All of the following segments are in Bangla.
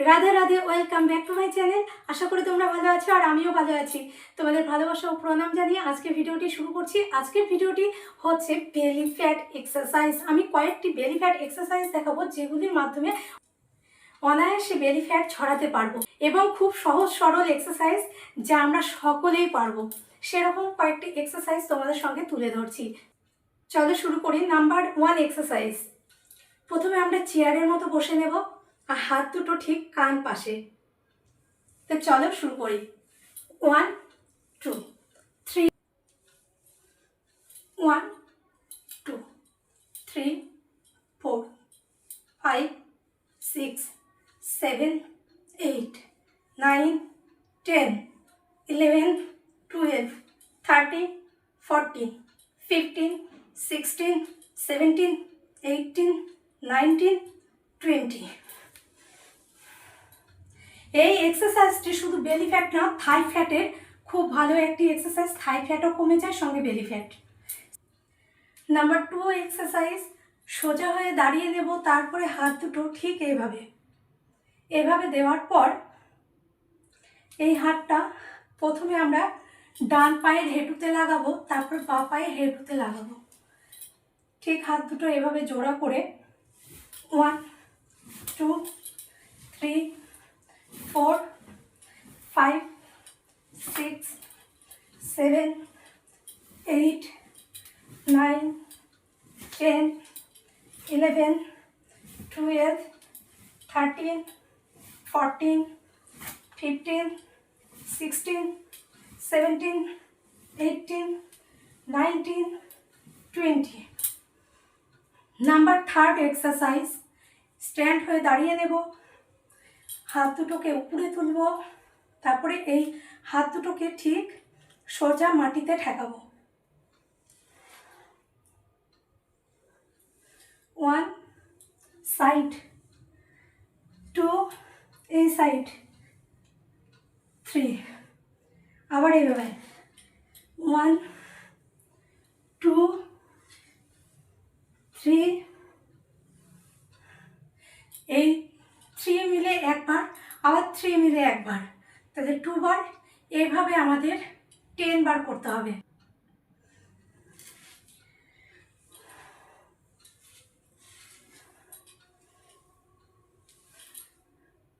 Radhe Radhe welcome back to my channel আশা করি তোমরা ভালো আছো আর আমিও ভালো আছি। তোমাদের ভালোবাসা ও প্রণাম জানিয়ে আজকে ভিডিওটি শুরু করছি। আজকের ভিডিওটি হচ্ছে বেলি ফ্যাট এক্সারসাইজ আমি কয়েকটি বেলি ফ্যাট এক্সারসাইজ দেখাবো, যেগুলির মাধ্যমে অনায়াসে বেলি ফ্যাট ছড়াতে পারব। এবং খুব সহজ সরল এক্সারসাইজ যা আমরা সকলেই পারব। সেরকম কয়েকটি এক্সারসাইজ তোমাদের সঙ্গে তুলে ধরছি। চলো শুরু করি। নাম্বার ওয়ান এক্সারসাইজ প্রথমে আমরা চেয়ারের মতো বসে নেব। আর হাত দুটো ঠিক কান পাশে। তো চলো শুরু করি। One two three one two three four five six seven eight nine ten eleven twelve thirteen fourteen fifteen sixteen seventeen eighteen nineteen twenty এই এক্সারসাইজটি শুধু বেলি ফ্যাট না থাই ফ্যাটের খুব ভালো একটি এক্সারসাইজ থাই ফ্যাটও কমে যায়, সঙ্গে belly fat number two exercise সোজা হয়ে দাঁড়িয়ে নেব, তারপরে হাত দুটো ঠিক এইভাবে। এভাবে দেওয়ার পর এই হাতটা প্রথমে আমরা ডান পায়ের হেঁটুতে লাগাবো, তারপর বা পায়ের হেঁটুতে লাগাবো। ঠিক হাত দুটো এভাবে জোড়া করে one two three four five six seven eight nine ten eleven twelve thirteen fourteen fifteen sixteen seventeen eighteen nineteen twenty number third exercise stand হয়ে দাঁড়িয়ে নেব। হাত দুটোকে উপরে তুলব, তারপরে এই হাত দুটোকে ঠিক সোজা মাটিতে ঠেকাবো। ওয়ান সাইড টু এই সাইড থ্রি আবার এইভাবে। ওয়ান টু থ্রি এই টু বার এইভাবে আমাদের টেন বার করতে হবে।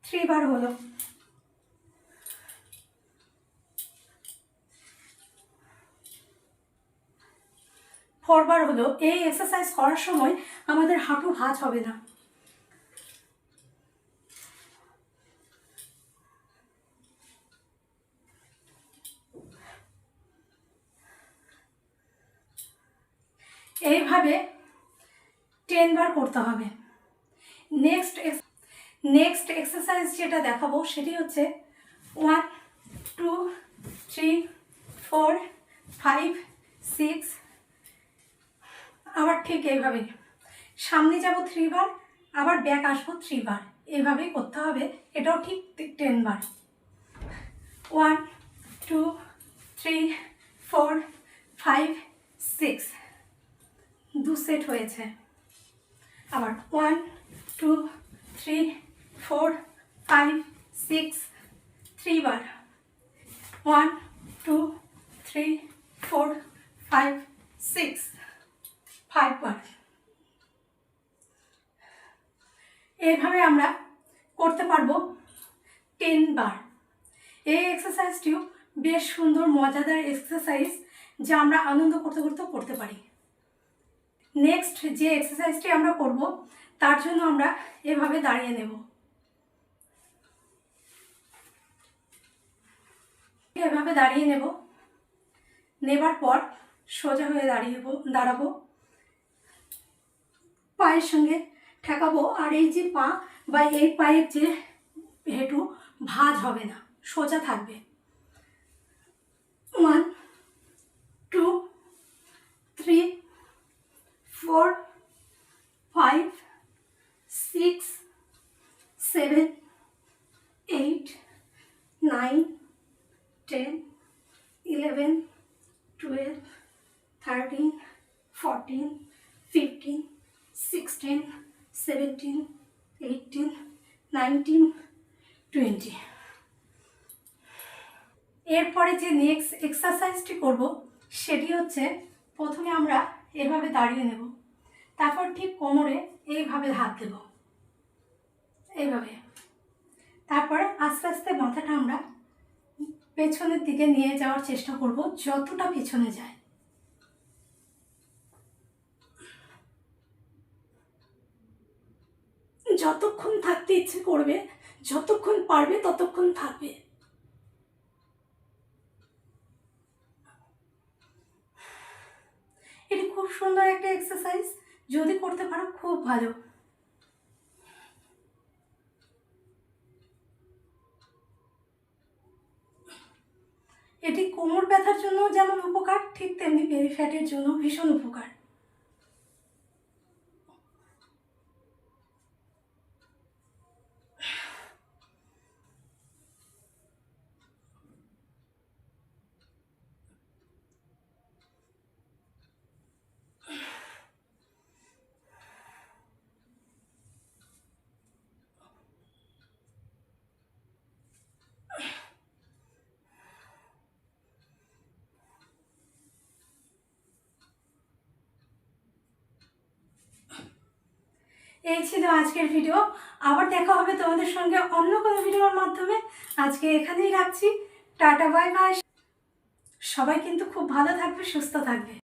থ্রি বার হলো। ফোরবার হলো। এই এক্সারসাইজ করার সময় আমাদের হাঁটু ভাঁজ হবে না। এইভাবে টেন বার করতে হবে। নেক্সট নেক্সট এক্সারসাইজ যেটা দেখাবো সেটি হচ্ছে one two three four five six আবার ঠিক এইভাবে সামনে যাব থ্রি বার, আবার ব্যাক আসব থ্রি বার। এইভাবেই করতে হবে। এটাও ঠিক টেন বার। One two three four five six দু সেট হয়েছে। আবার one two three four five six three বার। One two three four five six five বার। এইভাবে আমরা করতে পারব টেন বার। এই এক্সারসাইজটিও বেশ সুন্দর, মজাদার এক্সারসাইজ যা আমরা আনন্দ করতে করতেও করতে পারি। নেক্সট যে এক্সারসাইজটি আমরা করব, তার জন্য আমরা এভাবে দাঁড়িয়ে নেব। এভাবে দাঁড়িয়ে নেব। নেবার পর সোজা হয়ে দাঁড়িয়ে দাঁড়াবো। পায়ের সঙ্গে ঠেকাবো, আর এই যে পা বা এই পায়ের যে হেঁটু, ভাঁজ হবে না, সোজা থাকবে। One two three four five six seven eight nine, ten, eleven, twelve, thirteen, fourteen, fifteen, sixteen, seventeen, eighteen, nineteen, twenty. এরপরে যে নেক্সট এক্সারসাইজটি করব, সেটি হচ্ছে প্রথমে আমরা এভাবে দাঁড়িয়ে নেব, তারপর ঠিক কোমরে এইভাবে হাত দেব। এইভাবে। তারপর আস্তে আস্তে মাথাটা আমরা পেছনের দিকে নিয়ে যাওয়ার চেষ্টা করব, যতটা পেছনে যায়। যতক্ষণ থাকতে ইচ্ছে করবে, যতক্ষণ পারবে ততক্ষণ থাকবে। এটি খুব সুন্দর একটা এক্সারসাইজ যদি করতে পারো খুব ভালো এটি কোমর ব্যথার জন্য যেমন উপকার ঠিক তেমনি বেলি ফ্যাটের জন্য ভীষণ উপকার। এই ছিল আজকের ভিডিও আবার দেখা হবে তোমাদের সঙ্গে অন্য কোনো ভিডিওর মাধ্যমে। আজকে এখানেই রাখছি। টাটা বাই বাই সবাই কিন্তু খুব ভালো থাকবে, সুস্থ থাকবে।